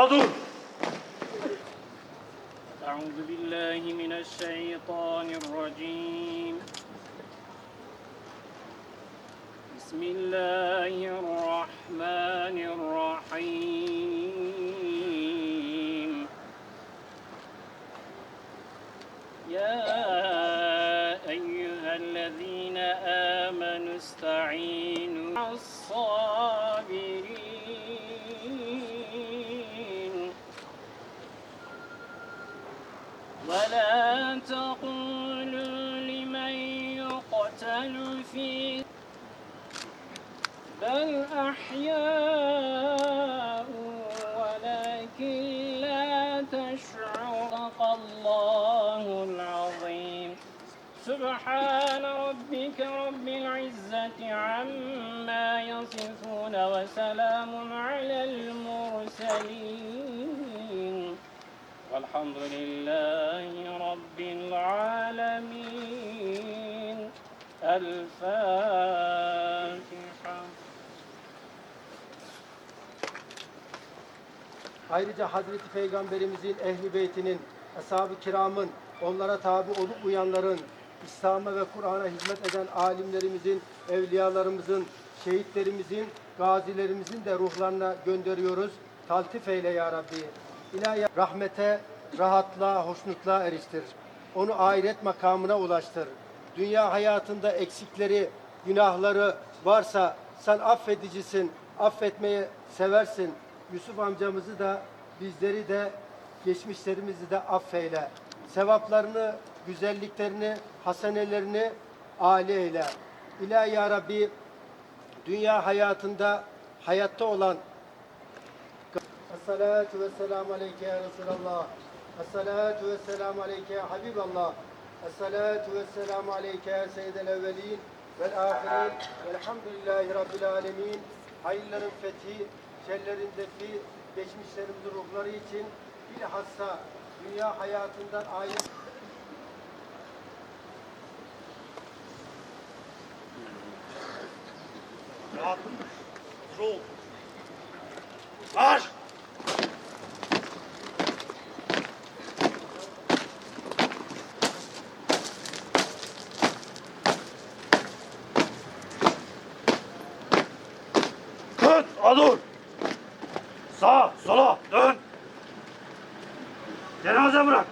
adur. أعوذ بالله من الشيطان الرجيم. بسم الله الرحمن الرحيم. يا أيها الذين آمنوا استعينوا مع ولا تقولوا لمن يقتل في بل أحياء ولكن لا تشعر الله العظيم. سبحان ربك رب العزة عما يصفون وسلام على المرسلين. والحمد لله رب العالمين الفاتحة Ayrıca Hazreti Peygamberimizin ehli beytinin, ashab-ı kiramın, onlara tabi olup uyanların, İslam'a ve Kur'an'a hizmet eden alimlerimizin, evliyalarımızın, şehitlerimizin, gazilerimizin de ruhlarına gönderiyoruz. Taltif eyle ya Rabbi. İlahi rahmete, rahatlığa, hoşnutluğa eriştir. Onu ahiret makamına ulaştır. Dünya hayatında eksikleri, günahları varsa sen affedicisin, affetmeyi seversin. Yusuf amcamızı da bizleri de geçmişlerimizi de affeyle. Sevaplarını, güzelliklerini, hasenelerini âli eyle. İlahi ya Rabbi dünya hayatında hayatta olan Esselatu ve selamu aleyke ya Resulallah. Esselatu ve selamu aleyke ya Habiballah. Esselatu ve selamu aleyke ya Seyyidel evvelin vel ahirin. Velhamdülillahi Rabbil alemin. Hayırların fethi, şerlerin defi, geçmişlerimizin ruhları için bilhassa dünya hayatından ayrı Rahatım. Sol. Marş. Kıt, adur. Sağa, sola, dön. Cenaze bırak.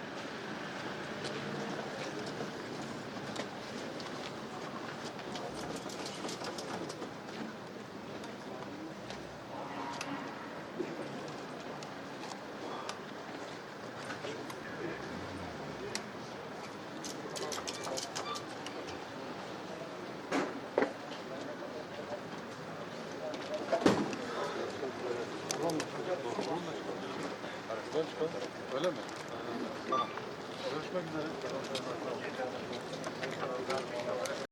Öyle mi? Tamam. Görüşmek üzere.